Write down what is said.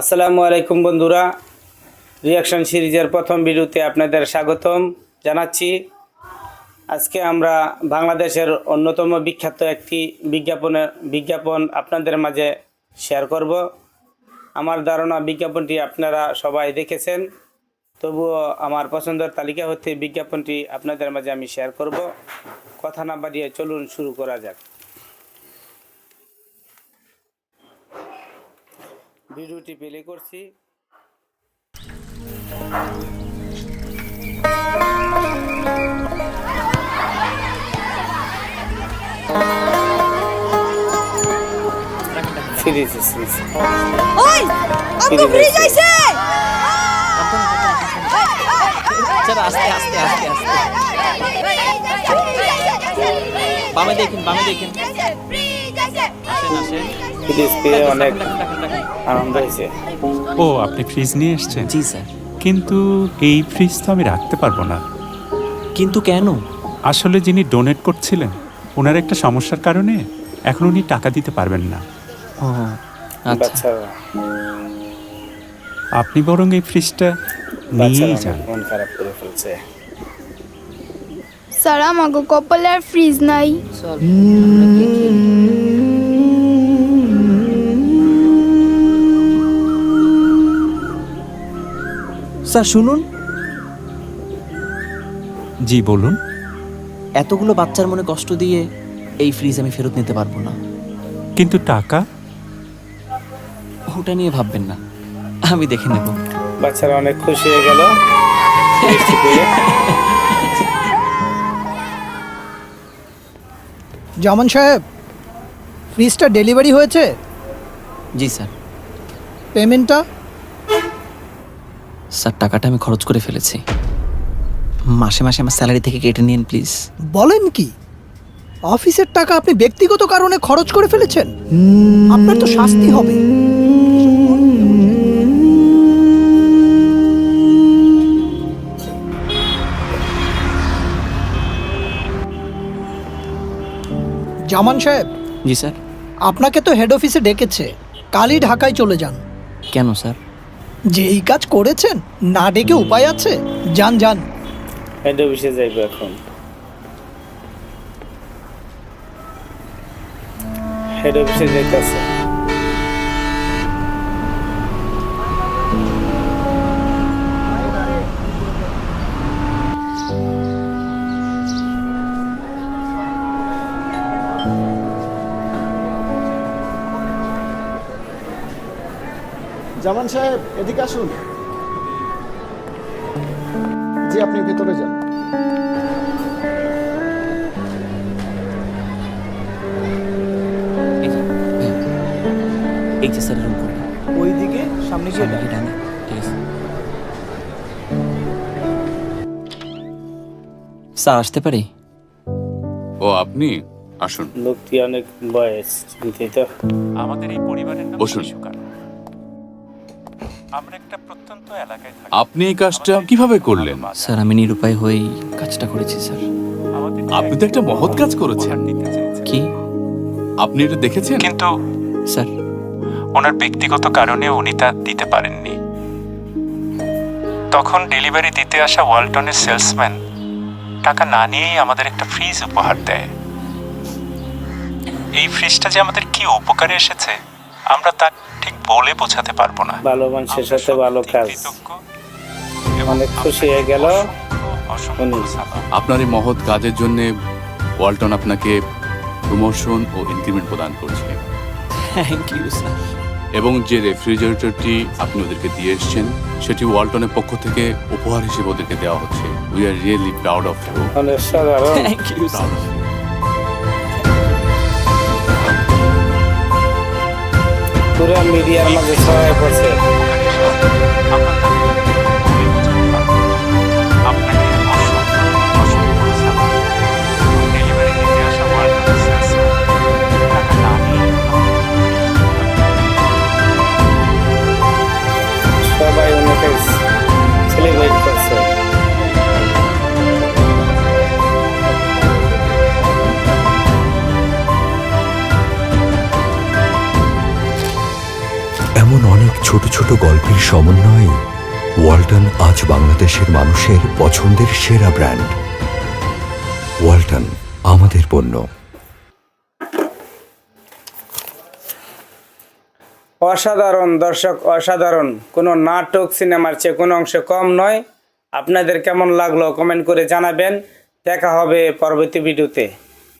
আসসালামু আলাইকুম বন্ধুরা। রিয়াকশন সিরিজের প্রথম ভিডিওতে আপনাদের স্বাগতম জানাচ্ছি। আজকে আমরা বাংলাদেশের অন্যতম বিখ্যাত একটি বিজ্ঞাপনের বিজ্ঞাপন আপনাদের মাঝে শেয়ার করব। আমার ধারণা বিজ্ঞাপনটি আপনারা সবাই দেখেছেন। তবুও আমার পছন্দের তালিকা হতে বিজ্ঞাপনটি আপনাদের মাঝে আমি শেয়ার করব। কথা না বাড়িয়ে চলুন শুরু করা যাক। ভিডিওটি প্লে করছি। ফ্রিজ ওই আমগো ফ্রিজ আইছে স্যার আস্তে আস্তে আস্তে আস্তে। বামে দেখুন বামে দেখুন। আসেন আসেন। ফ্রিজ পেয়ে অনেক। আনন্দ হয়েছে। ও আপনি ফ্রিজ নিয়ে এসেছেন? জি স্যার। কিন্তু এই ফ্রিজ তো আমি রাখতে পারব না। কিন্তু কেন? আসলে যিনি ডোনেট করছিলেন ওনার একটা সমস্যার কারণে এখন উনি টাকা দিতে পারবেন না। ও আচ্ছা। আপনি বরং এই ফ্রিজটা নিয়েই যান। মন খারাপ করে ফেলছে। স্যার আমাগো কপালে আর ফ্রিজ নাই। স্যার শুনুন। জি বলুন। এতগুলো বাচ্চার মনে কষ্ট দিয়ে এই ফ্রিজ আমি ফেরত নিতে পারব না। কিন্তু টাকা? ওটা নিয়ে ভাববেন না। আমি দেখে নেব। বাচ্চারা অনেক খুশি হয়ে গেল। জামান সাহেব ফ্রিজটা ডেলিভারি হয়েছে? জি স্যার। পেমেন্টটা? স্যার টাকাটা আমি খরচ করে ফেলেছি। মাসে মাসে আমার স্যালারি থেকে কেটে নিন প্লিজ। বলেন কি? অফিসের টাকা আপনি ব্যক্তিগত কারণে খরচ করে ফেলেছেন? আপনার তো শাস্তি হবে। জামান সাহেব জি স্যার। আপনাকে তো হেড অফিসে ডেকেছে। কালই ঢাকায় চলে যান। কেন স্যার? যে এই কাজ করেছেন না ডেকে উপায় আছে? যান যান। হেড অফিসে যাইব এখন। হেড অফিসে যাইতেছে। জামান সাহেব এদিকে আসুন। জি আপনি ভেতরে যান। এই যে, স্যার রুম করে। ওইদিকে সামনে গিয়ে সামনে গিয়ে ডানে। ঠিক আছে। স্যার আসতে পারি? ও আপনি? আসুন। লোকটি অনেক বয়স চিন্তিত আমাদের এই পরিবারের নাম বসুন। আমরা একটা প্রত্যন্ত এলাকায় থাকি। আপনি এই কাজটা কীভাবে করলেন? স্যার আমি নিরুপায় হয়েই কাজটা করেছি স্যার। আমাদের আপনি তো একটা মহৎ কাজ করেছেন। উপহার দিতে চেয়েছেন। কি? আপনি এটা দেখেছেন? কিন্তু স্যার। ওনার ব্যক্তিগত কারণে উনি তা দিতে পারেননি। তখন ডেলিভারি দিতে আসা ওয়ালটনের সেলসম্যান টাকা না নিয়েই আমাদের একটা ফ্রিজ উপহার দেয়। এই ফ্রিজটা যে আমাদের কি উপকারে এসেছে? আমরা তা ঠিক বলে বোঝাতে পারব না। ভালো মানুষের সাথে ভালো কাজ। অনেক খুশি হয়ে গেল। আপনার এই মহৎ কাজের জন্য ওয়ালটন আপনাকে প্রমোশন ও ইনক্রিমেন্ট প্রদান করছে। থ্যাংক ইউ স্যার এবং যে রেফ্রিজারেটরটি আপনি ওদেরকে দিয়ে এসেছেন সেটি ওয়ালটনের পক্ষ থেকে উপহার হিসেবে ওদেরকে দেওয়া হচ্ছে। We are really proud of you thank you পুরো মিডিয়ার মাঝে ছড়ায় পড়ছে। সমন্বয়ে ওয়ালটন আজ বাংলাদেশের মানুষের পছন্দের সেরা ব্র্যান্ড। ওয়ালটন, আমাদের পণ্য। অসাধারণ, দর্শক, অসাধারণ। কোনো নাটক সিনেমার চেয়ে কোনো অংশে কম নয়। আপনাদের কেমন লাগল কমেন্ট করে জানাবেন। দেখা হবে পরবর্তী ভিডিওতে।